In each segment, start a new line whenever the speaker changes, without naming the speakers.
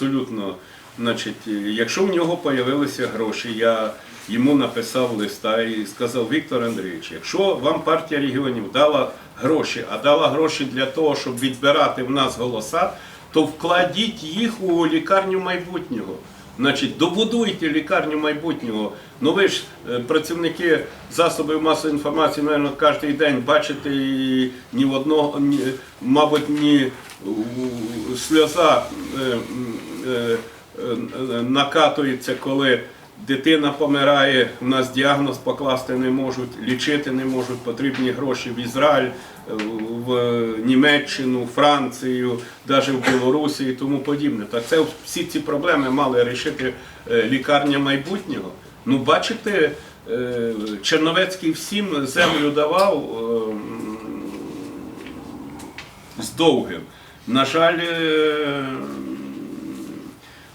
абсолютно. Значить, якщо в нього з'явилися гроші, я йому написав листа і сказав Віктор Андрійович, якщо вам партія регіонів дала гроші, а дала гроші для того, щоб відбирати в нас голоса, то вкладіть їх у лікарню майбутнього. Значить, добудуйте лікарню майбутнього. Ну ви ж е, працівники засобів масової інформації, мабуть, кожен день бачите і ні одного, ні, мабуть, ні сльоза е, накатується, коли дитина помирає, у нас діагноз покласти не можуть, лічити не можуть, потрібні гроші в Ізраїль, е, в Німеччину, Францію, навіть в Білорусі і тому подібне. Так це всі ці проблеми мали рішити е, лікарня майбутнього. Ну, бачите, е, Черновецький всім землю давав. е, з довгим. На жаль, е,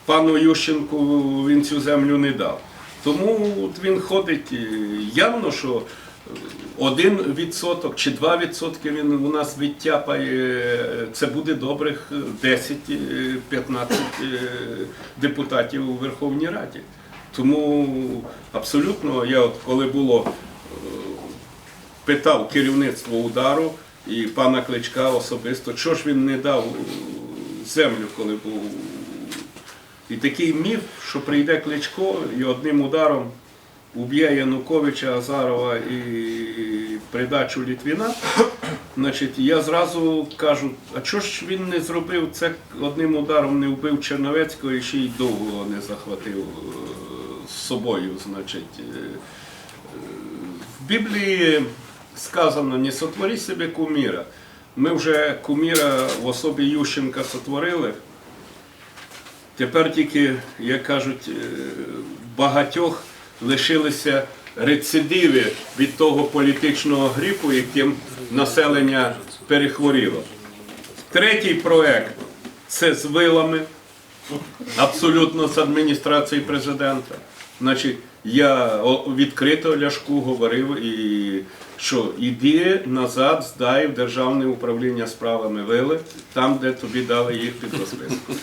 пану Ющенку він цю землю не дав. Тому от він ходить е, явно, що один відсоток чи два відсотки він у нас відтяпає. Це буде добрих 10-15 депутатів у Верховній Раді. Тому абсолютно, я от коли було питав керівництво удару і пана Кличка особисто, чого ж він не дав землю, коли був. І такий міф, що прийде Кличко і одним ударом уб'є Януковича, Азарова і придачу Літвіна. Значить, я зразу кажу, а чого ж він не зробив це одним ударом, не вбив Черновецького і ще й довго не захватив е, з собою. Значить, Е, в Біблії сказано, не сотвори собі куміра. Ми вже куміра в особі Ющенка сотворили. Тепер тільки, як кажуть, е, багатьох лишилися рецидиви від того політичного грипу, яким населення перехворіло. Третій проект це з вилами, абсолютно з адміністрації президента. Значить, я відкрито Ляшку говорив, і що іди назад, здай в державне управління справами вили, там, де тобі дали їх під розписку.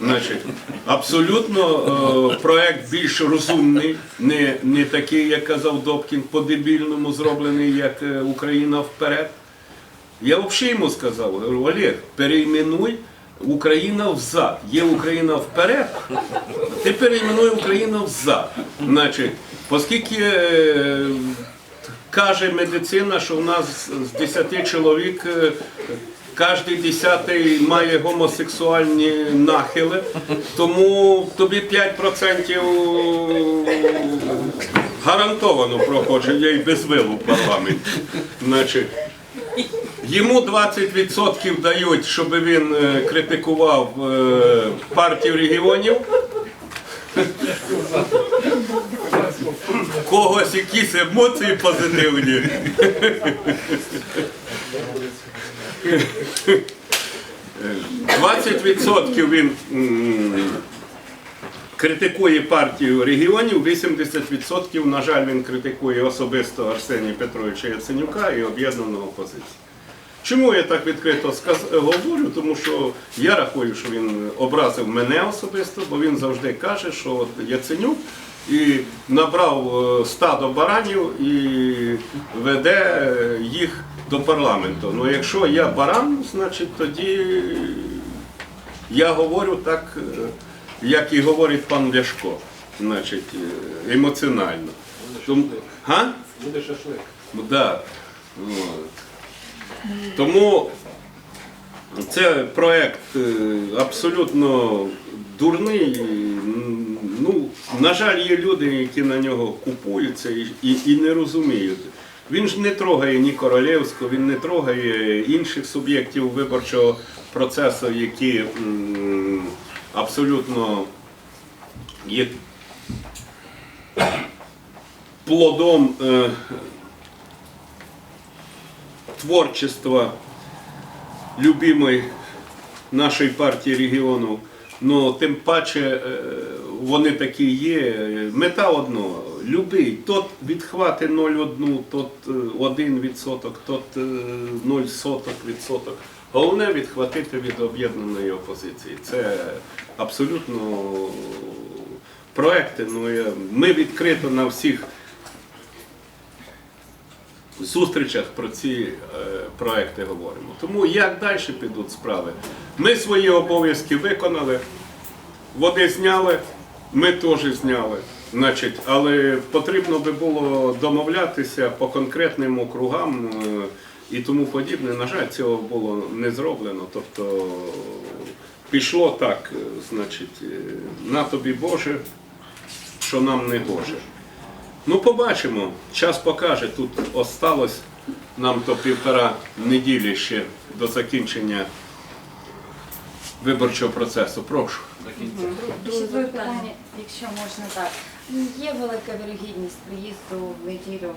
Значить, абсолютно е, проект більш розумний, не, не такий, як казав Добкін, по-дебільному зроблений, як е, Україна вперед. Я взагалі йому сказав, говорю, Олег, перейменуй Україна взад. Є Україна вперед, ти перейменуй Україну взад. Значить, оскільки е, каже медицина, що в нас з 10 чоловік е, кожен десятий має гомосексуальні нахили, тому тобі 5% гарантовано проходження і без вилу парламент. Значить, Йому 20% дають, щоб він е, критикував е, партію регіонів. Когось якісь емоції позитивні. Е, 20% він критикує партію регіонів, 80% на жаль він критикує особисто Арсенія Петровича Яценюка і об'єднану опозицію. Чому я так відкрито говорю? Тому що я рахую, що він образив мене особисто, бо він завжди каже, що Яценюк і набрав е, стадо баранів і веде е, їх до парламенту. Ну якщо я баран, значить тоді я говорю так, е, як і говорить пан Ляшко, значить, емоціонально. Тому, га?
Буде шашлик.
Да. Тому це проект е, абсолютно дурний. На жаль, є люди, які на нього купуються і, і, і не розуміють. Він ж не трогає ні Королевського, він не трогає інших суб'єктів виборчого процесу, які м, абсолютно є плодом е, творчества любимої нашої партії регіону. Ну, тим паче е, вони такі є. Мета одного. Любий, тот відхвати 0,1, тот е, 1 відсоток, тот е, 0 соток відсоток. Головне відхватити від об'єднаної опозиції. Це абсолютно проекти. Ну, ми відкрито на всіх зустрічах про ці е, проекти говоримо. Тому як далі підуть справи? Ми свої обов'язки виконали, вони зняли, ми теж зняли. Значить, але потрібно би було домовлятися по конкретним округам е, і тому подібне. На жаль, цього було не зроблено. Тобто пішло так, е, значить, е, на тобі Боже, що нам не гоже. Ну, побачимо. Час покаже. Тут осталось нам то півтора неділі ще до закінчення виборчого процесу. Прошу.
Ще друге питання, якщо можна так. Є велика вірогідність приїзду в неділю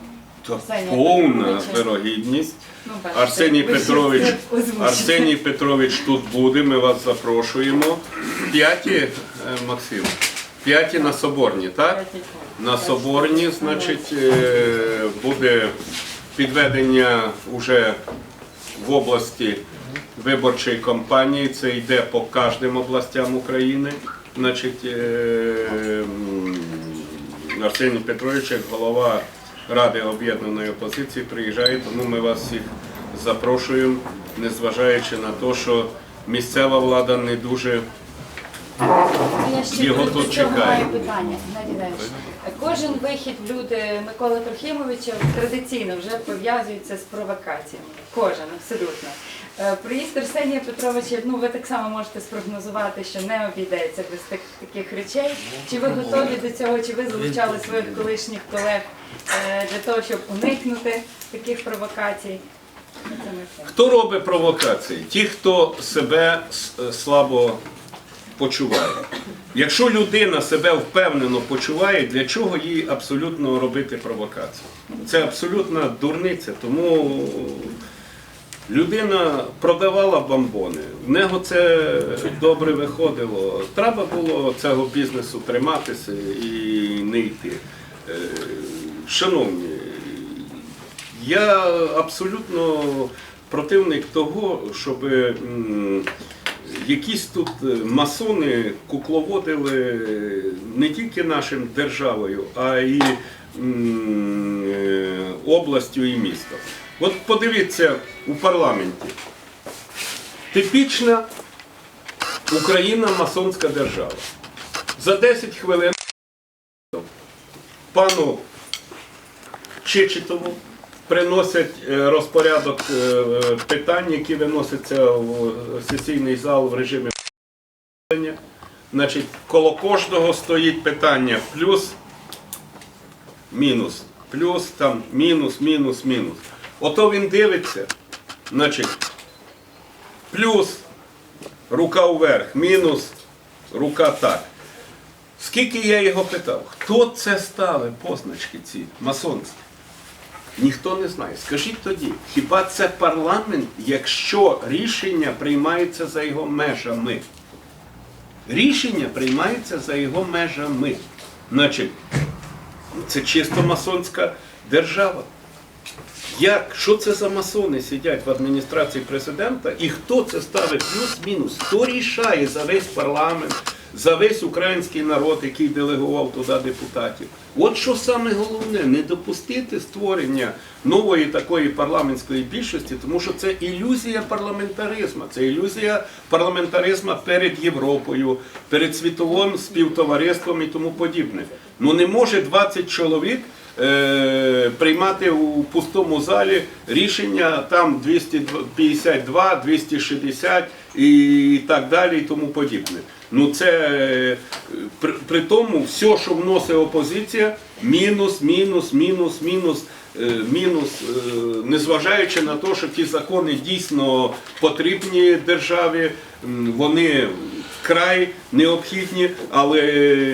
То повна вирогідність.
Ну,
Арсеній Петрович. Арсеній Петрович тут буде, ми вас запрошуємо. П'яті, е, Максим, п'яті на Соборні, так? На Соборні, значить, е, буде підведення уже в області виборчої кампанії. Це йде по кожним областям України. Значить, е, Арсеній Петрович, як голова Ради об'єднаної опозиції, приїжджає, тому ми вас всіх запрошуємо, незважаючи на те, що місцева влада не дуже
Я ще
Його тут
цього питання. Кожен вихід люди Миколи Трохимовича традиційно вже пов'язується з провокаціями. Кожен, абсолютно. Е, Приїзд Арсенія Петровича, ну ви так само можете спрогнозувати, що не обійдеться без так- таких речей. Чи ви готові до цього, чи ви залучали своїх колишніх колег е, для того, щоб уникнути таких провокацій? Ну.
Хто робить провокації? Ті, хто себе е, слабо почуває. Якщо людина себе впевнено почуває, для чого їй абсолютно робити провокацію? Це абсолютна дурниця. Тому людина продавала бомбони. В нього це добре виходило. Треба було цього бізнесу триматися і не йти. Е, Шановні, я абсолютно противник того, щоб якісь тут масони кукловодили не тільки нашим державою, а й е, областю і містом. От подивіться у парламенті. Типічна Україна масонська держава. За 10 хвилин пану Чичитову приносять е, розпорядок е, питань, які виносяться в сесійний зал в режимі. Значить, коло кожного стоїть питання плюс, мінус, плюс, там, мінус, мінус, мінус. Ото він дивиться, значить, плюс, рука вверх, мінус, рука так. Скільки я його питав, хто це ставив позначки ці масонські? Ніхто не знає. Скажіть тоді, хіба це парламент, якщо рішення приймається за його межами? Рішення приймається за його межами. Значить, це чисто масонська держава. Як, що це за масони сидять в адміністрації президента і хто це ставить плюс-мінус? Хто рішає за весь парламент, за весь український народ, який делегував туди депутатів? От що саме головне, не допустити створення нової такої парламентської більшості, тому що це ілюзія парламентаризму, це ілюзія парламентаризму перед Європою, перед світовим співтовариством і тому подібне. Ну не може 20 чоловік приймати у пустому залі рішення там 252, 260 і так далі і тому подібне. Ну це е, при, при тому все, що вносить опозиція, мінус, мінус, мінус, мінус. е, Мінус, е, незважаючи на те, що ті закони дійсно потрібні державі, вони край необхідні, але,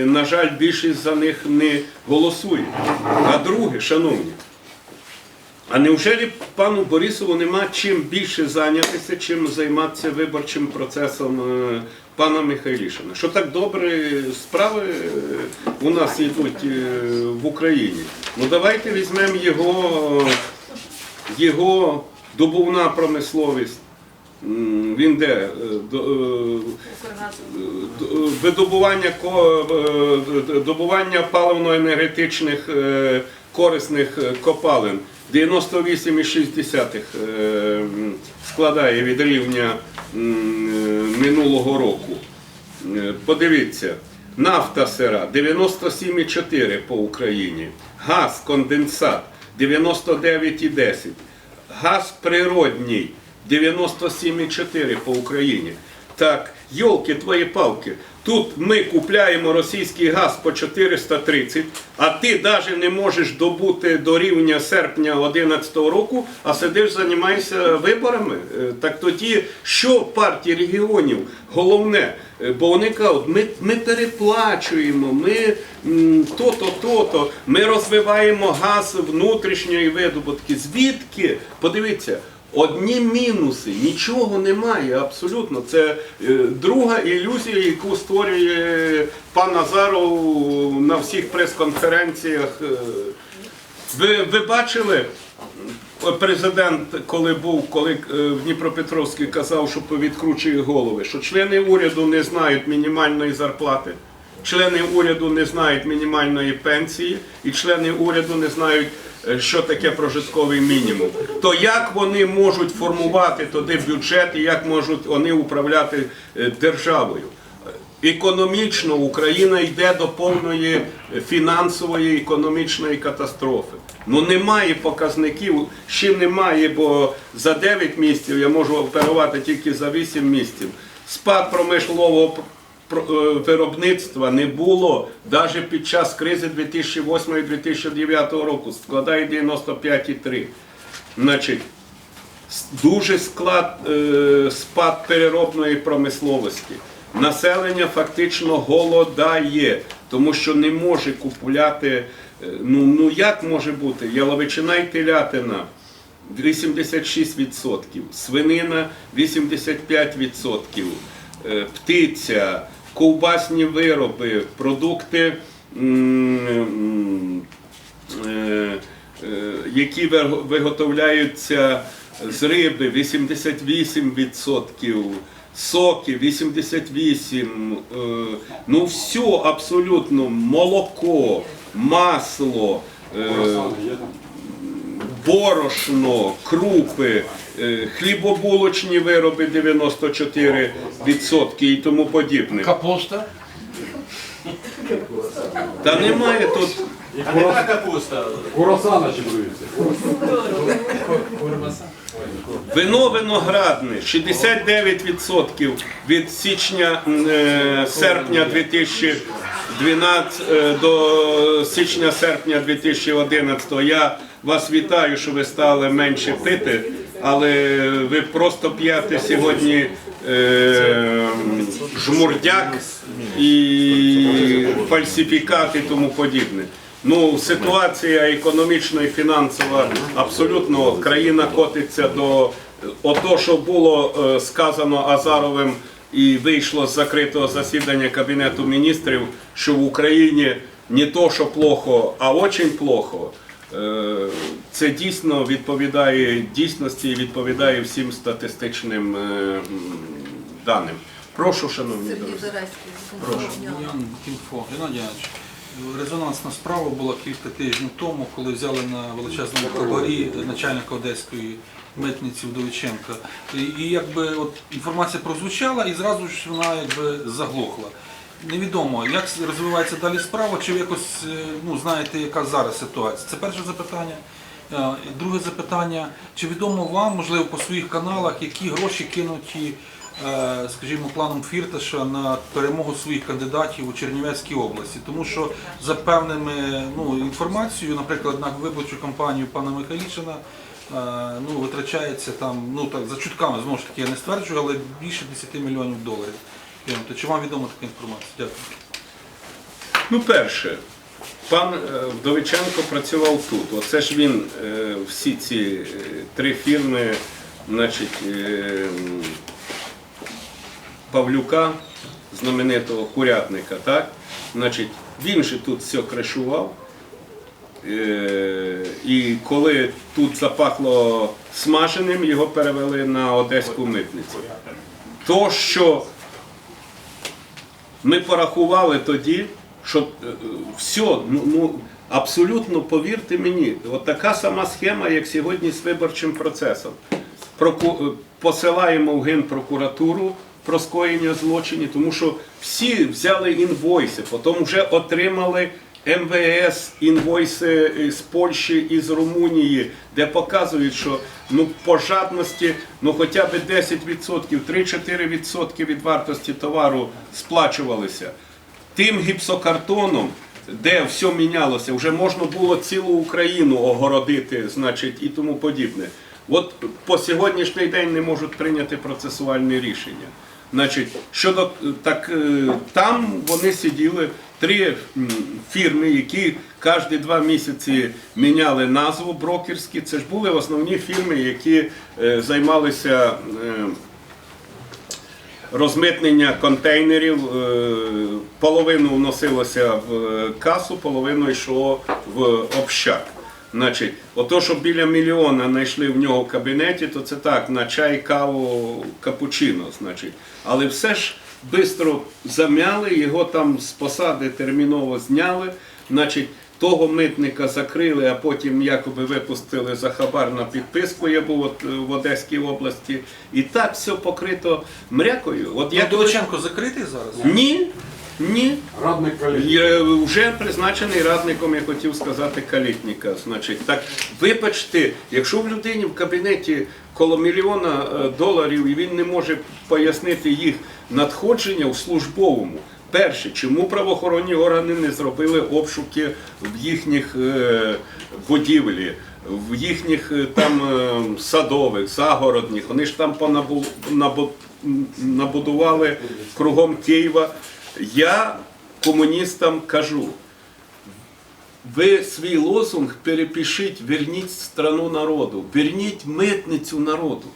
на жаль, більшість за них не голосує. А друге, шановні, а неужели пану Борисову нема чим більше зайнятися, чим займатися виборчим процесом е, пана Михайлішина? Що так добре справи е, у нас йдуть е, в Україні? Ну давайте візьмемо його, його добувна промисловість. Він де? Е, е, е, видобування добування паливно-енергетичних корисних копалин. 98,6 е, складає від рівня минулого року. Подивіться, нафта сира 97,4 по Україні, газ, конденсат 99,10, газ природній 97,4 по Україні. Так, йолки, твої палки. Тут ми купляємо російський газ по 430, а ти навіть не можеш добути до рівня серпня 2011 року, а сидиш, займаєшся виборами. Е, Так тоді, що партії регіонів головне? Е, Бо вони кажуть, ми, ми переплачуємо, ми то-то, то-то, ми розвиваємо газ внутрішньої видобутки. Звідки? Подивіться. Одні мінуси, нічого немає абсолютно. Це е, друга ілюзія, яку створює пан Назаров на всіх прес-конференціях. Е, Ви, ви бачили, е, президент, коли був, коли в Дніпропетровській казав, що відкручує голови, що члени уряду не знають мінімальної зарплати, члени уряду не знають мінімальної пенсії, і члени уряду не знають, е, що таке прожитковий мінімум. То як вони можуть формувати туди бюджет і як можуть вони управляти е, державою? Економічно Україна йде до повної фінансової економічної катастрофи. Ну немає показників, ще немає, бо за 9 місяців я можу оперувати тільки за 8 місяців. Спад промислового пр- е, виробництва не було навіть під час кризи 2008-2009 року. Складає 95,3. Значить, дуже склад, е, спад переробної промисловості. Населення фактично голодає, тому що не може купувати. е, Ну, ну як може бути? Яловичина і телятина 86%, свинина 85%, е, птиця, ковбасні вироби, продукти. е, е, які виготовляються з риби 88%, соки 88%, е, ну все абсолютно, молоко, масло, е, борошно, крупи, е, хлібобулочні вироби 94% і тому подібне.
Капуста.
Та немає тут.
А не та капуста.
Курасана чи?
Вино виноградне 69% від січня е, серпня 2012 е, до січня серпня 2011. Я вас вітаю, що ви стали менше пити, але ви просто п'єте сьогодні е, жмурдяк і фальсифікат і тому подібне. Ну, ситуація економічна і фінансова абсолютно країна котиться до ото, що було е, сказано Азаровим і вийшло з закритого засідання Кабінету міністрів, що в Україні не то, що плохо, а очень плохо. Е, Це дійсно відповідає дійсності і відповідає всім статистичним е, даним. Прошу, шановні друзі.
Кінфо. Геннадій резонансна справа була кілька тижнів тому, коли взяли на величезному хабарі начальника одеської митниці Вдовиченка. І, і якби от інформація прозвучала, і зразу ж вона якби заглохла. Невідомо, як розвивається далі справа, чи ви якось е, ну, знаєте, яка зараз ситуація. Це перше запитання. Е, Друге запитання, чи відомо вам, можливо, по своїх каналах, які гроші кинуті, е, скажімо, планом Фірташа на перемогу своїх кандидатів у Чернівецькій області? Тому що за певними ну, інформацією, наприклад, на виборчу кампанію пана Михайлішина, е, ну, витрачається там, ну так, за чутками, знову ж таки, я не стверджую, але більше 10 мільйонів доларів. Кинуто. Чи вам відома така інформація? Дякую.
Ну, перше, пан е, Вдовиченко працював тут. Оце ж він е, всі ці е, три фірми, значить, Павлюка, знаменитого курятника, так? Значить, він же тут все кришував. І коли тут запахло смаженим, його перевели на одеську митницю. То, що ми порахували тоді, що е, все, ну, ну абсолютно повірте мені, от така сама схема, як сьогодні з виборчим процесом. Проку- е, Посилаємо в Генпрокуратуру про скоєння злочинів, тому що всі взяли інвойси, потім вже отримали МВС інвойси з Польщі і з Румунії, де показують, що ну, по жадності ну, хоча б 10%, 3-4% від вартості товару сплачувалися. Тим гіпсокартоном, де все мінялося, вже можна було цілу Україну огородити, значить, і тому подібне. От по сьогоднішній день не можуть прийняти процесуальне рішення. Значить, щодо так е, там вони сиділи три фірми, які кожні два місяці міняли назву брокерські. Це ж були основні фірми, які е, займалися. е, розмитнення контейнерів. е, Половину вносилося в касу, половину йшло в общак. Значить, ото, що біля мільйона знайшли в нього кабінеті, то це так, на чай, каву, капучино. Значить. Але все ж швидко замяли, його там з посади терміново зняли. Значить, того митника закрили, а потім якоби випустили за хабар на підписку. Я був от, е, в Одеській області. І так все покрито мрякою. От
Я Доченко закритий зараз?
ні, ні.
Радник колектив.
Вже призначений радником, я хотів сказати, калітника. Значить, так вибачте, якщо в людині в кабінеті коло мільйона е, доларів і він не може пояснити їх надходження в службовому. Перше, чому правоохоронні органи не зробили обшуки в їхніх е, будівлі, в їхніх е, там садових, загородних, вони ж там понабу, набу- набудували кругом Києва. Я комуністам кажу, ви свій лозунг перепишіть, верніть страну народу, верніть митницю народу.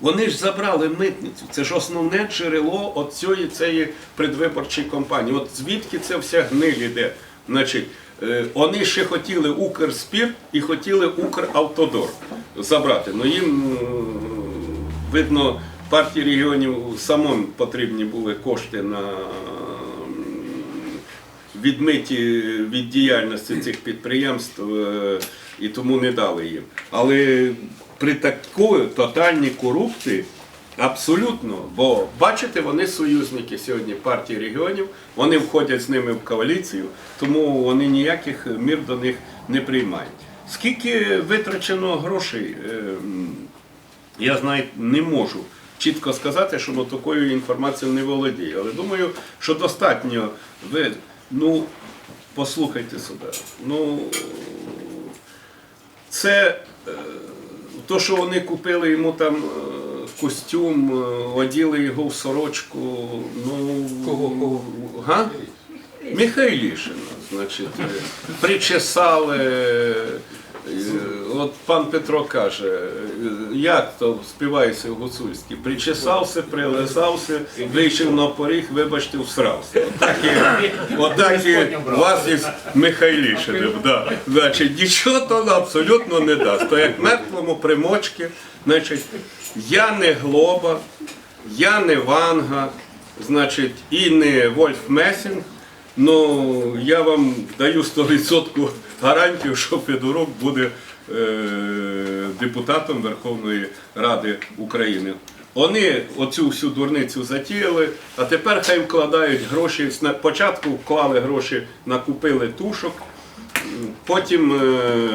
Вони ж забрали митницю. Це ж основне джерело цієї цієї предвиборчої кампанії. От звідки це вся гниль іде. Значить, е, вони ще хотіли Укрспірт і хотіли Укравтодор забрати. Ну їм, е, видно, партії регіонів самим потрібні були кошти на відмиті від діяльності цих підприємств е, і тому не дали їм. Але при такої тотальній корупції абсолютно, бо бачите, вони союзники сьогодні партії регіонів, вони входять з ними в коаліцію, тому вони ніяких мір до них не приймають. Скільки витрачено грошей, е, я знаю, не можу чітко сказати, що ну, такою інформацією не володію. Але думаю, що достатньо ви. Ну, послухайте сюди. Ну, це е, то, що вони купили йому там е, костюм, е, оділи його в сорочку. Ну,
Кого, кого?
Га? Михайлішина, значить, причесали. Е, От пан Петро каже, е, як то співається в гуцульській, причесався, прилизався, вийшов на поріг, вибачте, всрався. Отак і, отак і вас із Михайлішиним. Да. Значить, нічого то абсолютно не дасть. То як мертвому примочки, значить, я не глоба, я не Ванга, значить, і не Вольф Месінг. Ну, я вам даю 100% гарантію, що Федорук буде е, депутатом Верховної Ради України. Вони оцю всю дурницю затіяли, а тепер хай вкладають гроші. Спочатку вклали гроші, накупили тушок, потім е,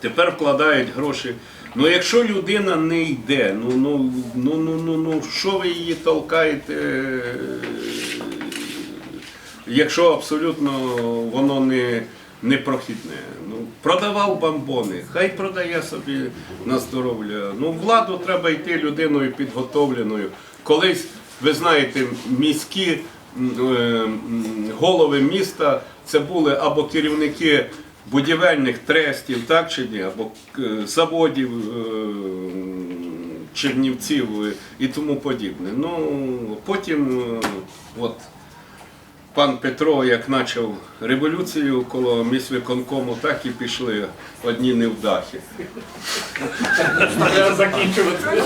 тепер вкладають гроші. Ну якщо людина не йде, ну ну ну ну ну ну що ви її толкаєте? Якщо абсолютно воно не, не прохідне. Ну, продавав бамбони, хай продає собі на здоров'я. Ну, владу треба йти людиною підготовленою. Колись, ви знаєте, міські е, голови міста це були або керівники будівельних трестів, так чи ні, або е, заводів. е, Чернівців і тому подібне. Ну потім от пан Петро як почав революцію коло міськвиконкому, так і пішли одні невдахи.
Треба закінчувати.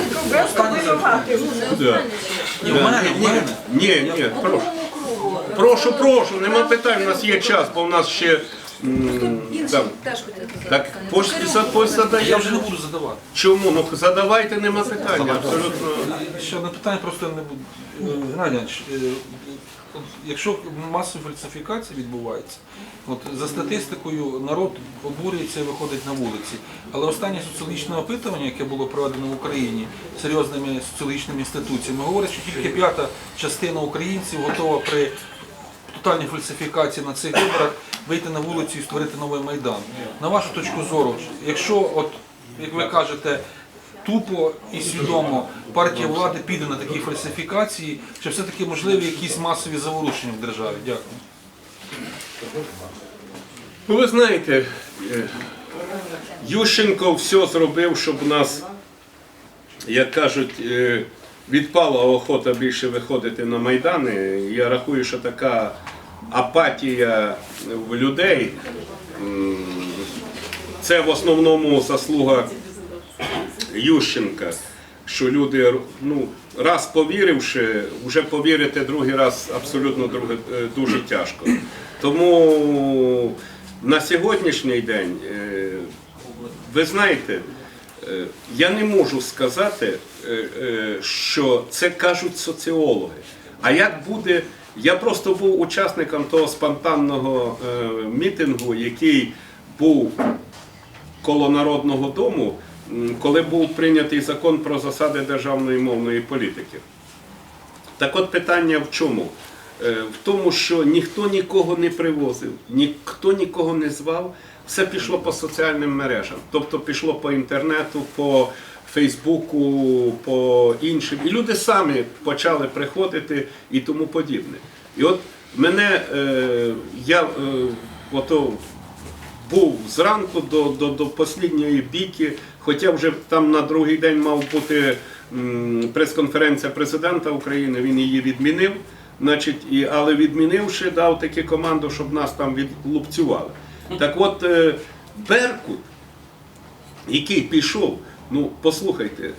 Да.
Ні.
Ні, прошу. Прошу, прошу, нема питань, у нас є час, бо у нас ще м, там. Так,
Я вже не буду задавати.
Чому? Ну задавайте, нема питання, абсолютно.
Ще одне питання просто не буду. Е, Геннадій Іванович, е, от якщо масові фальсифікації відбуваються, от за статистикою народ обурюється і виходить на вулиці. Але останнє соціологічне опитування, яке було проведено в Україні серйозними соціологічними інституціями, говорить, що тільки п'ята частина українців готова при тотальній фальсифікації на цих виборах вийти на вулицю і створити новий майдан. На вашу точку зору, якщо, от як ви кажете, тупо і свідомо партія влади піде на такі фальсифікації, чи все-таки можливі якісь масові заворушення в державі? Дякую.
Ну ви знаєте, е, Ющенко все зробив, щоб у нас, як кажуть, е, відпала охота більше виходити на майдани. Я рахую, що така апатія в людей. Це в основному заслуга Ющенка, що люди, ну, раз повіривши, вже повірити другий раз абсолютно друге- е, дуже тяжко. Тому на сьогоднішній день, е, ви знаєте, е, я не можу сказати, що це кажуть соціологи. А як буде, я просто був учасником того спонтанного мітингу, який був коло Народного дому, коли був прийнятий закон про засади державної мовної політики. Так от питання в чому? Е, В тому, що ніхто нікого не привозив, ніхто нікого не звав, все пішло по соціальним мережам. Тобто пішло по інтернету, по Фейсбуку, по іншим. І люди самі почали приходити і тому подібне. І от мене е, я е, був зранку до, до, до останньої бійки, хоча вже там на другий день мав бути прес-конференція президента України, він її відмінив. Значить, і, але відмінивши, дав таку команду, щоб нас там відлупцювали. Так от е, Беркут, який пішов, ну послухайте, е,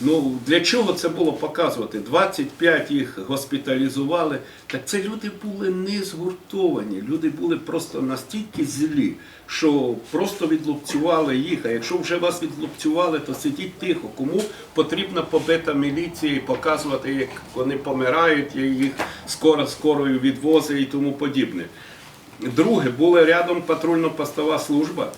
ну для чого це було показувати? 25 їх госпіталізували. Так це люди були не згуртовані, люди були просто настільки злі, що просто відлупцювали їх. А якщо вже вас відлупцювали, то сидіть тихо. Кому потрібна побита міліція і показувати, як вони помирають, їх скоро скорою відвозить і тому подібне. Друге, була рядом патрульно-постова служба.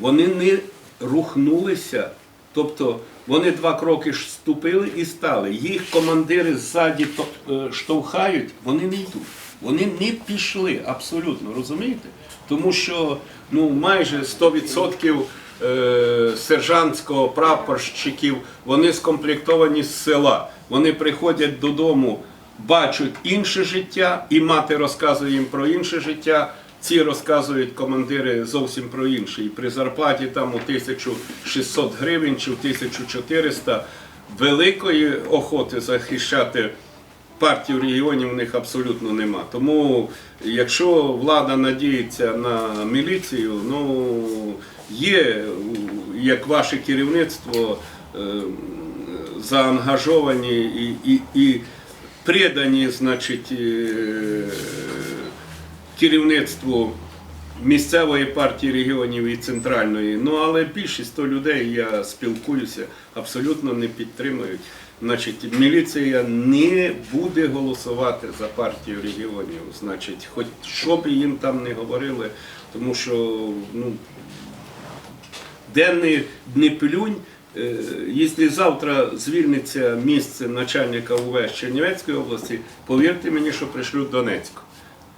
Вони не рухнулися. Тобто вони два кроки ступили і стали. Їх командири ззаді е, штовхають, вони не йдуть. Вони не пішли абсолютно, розумієте? Тому що ну, майже 100% е, сержантського прапорщиків вони скомплектовані з села. Вони приходять додому, бачать інше життя, і мати розказує їм про інше життя. Ці розказують командири зовсім про інше. І при зарплаті там у 1600 гривень чи в 1400 великої охоти захищати партію регіонів у них абсолютно нема. Тому якщо влада надіється на міліцію, ну є як ваше керівництво е, заангажовані і, і, і предані, значить, е, керівництву місцевої партії регіонів і центральної. Ну але більшість то людей я спілкуюся, абсолютно не підтримують. Значить, міліція не буде голосувати за партію регіонів. Значить, хоч що б їм там не говорили, тому що ну, де не, не плюнь, е, якщо завтра звільниться місце начальника УВС Чернівецької області, повірте мені, що пришлють Донецьку.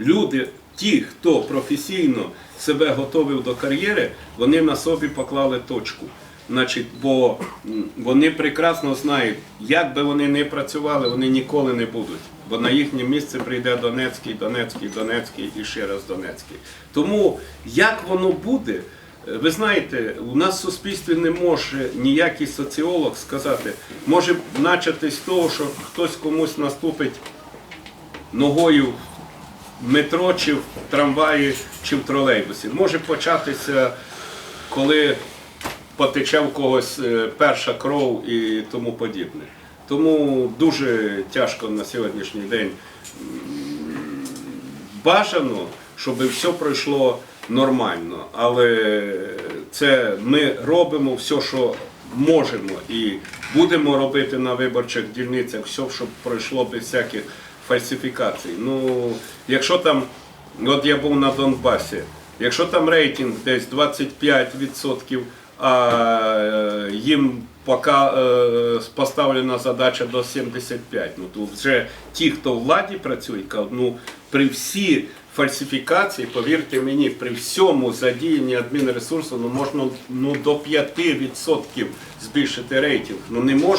Люди, ті, хто професійно себе готовив до кар'єри, вони на собі поклали точку. Значить, бо вони прекрасно знають, як би вони не працювали, вони ніколи не будуть. Бо на їхнє місце прийде Донецький, Донецький, Донецький і ще раз Донецький. Тому як воно буде, е, ви знаєте, у нас в суспільстві не може ніякий соціолог сказати, може почати з того, що хтось комусь наступить ногою метро, чи в трамваї, чи в тролейбусі. Може початися, коли потече в когось е, перша кров і тому подібне. Тому дуже тяжко на сьогоднішній день бажано, щоб все пройшло нормально. Але це ми робимо все, що можемо, і будемо робити на виборчих дільницях все, щоб пройшло без всяких фальсифікацій. Ну, якщо там, от я був на Донбасі, якщо там рейтинг десь 25%, а е, їм поки е, поставлена задача до 75. Ну то вже ті, хто в владі працюють, ну при всі фальсифікації, повірте мені, при всьому задіянні адмінресурсу ну можна ну до 5% збільшити рейтинг. Ну не може